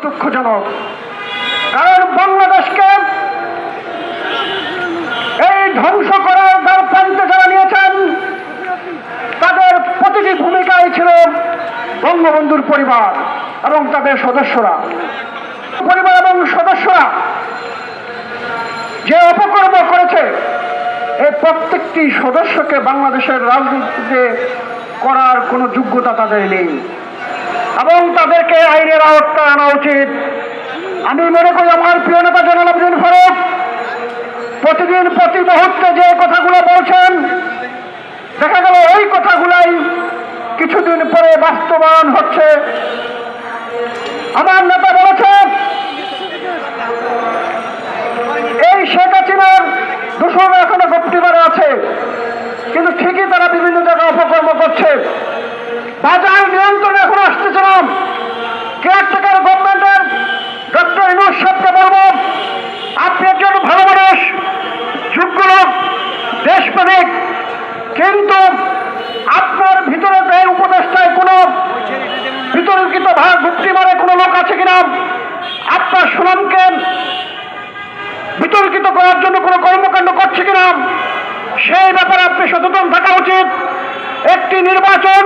দুঃখজনক। কারণ বাংলাদেশকে এই ধ্বংস করার যারা নিয়েছেন, তাদের প্রতিটি ভূমিকায় ছিল বঙ্গবন্ধুর পরিবার এবং তাদের সদস্যরা। পরিবার এবং সদস্যরা যে অপকর্ম করেছে, এই প্রত্যেকটি সদস্যকে বাংলাদেশের রাজনীতিতে করার কোনো যোগ্যতা তাদের নেই। এবং তাদেরকে আইনের আওতায় আনা উচিত। আমি মনে করি আমার প্রিয় নেতা জনাল আব্দুল ফারুক, প্রতিদিন, প্রতি মুহূর্তে যে কথাগুলো বলছেন, দেখা গেল ওই কথাগুলাই কিছুদিন পরে বাস্তবায়ন হচ্ছে। আমার নেতা বলেছেন, এই শেখ হাসিনার দূষণ দেশপ্রেমিক, কিন্তু আপনার ভিতরে যে উপদেষ্টায় কোনো বিতর্কিত ভাগ ভুক্তি মারে কোনো লোক আছে কিনা, আপনার সুনামকে বিতর্কিত করার জন্য কোনো কর্মকাণ্ড করছে কিনা, সেই ব্যাপারে আপনি সচেতন থাকা উচিত। একটি নির্বাচন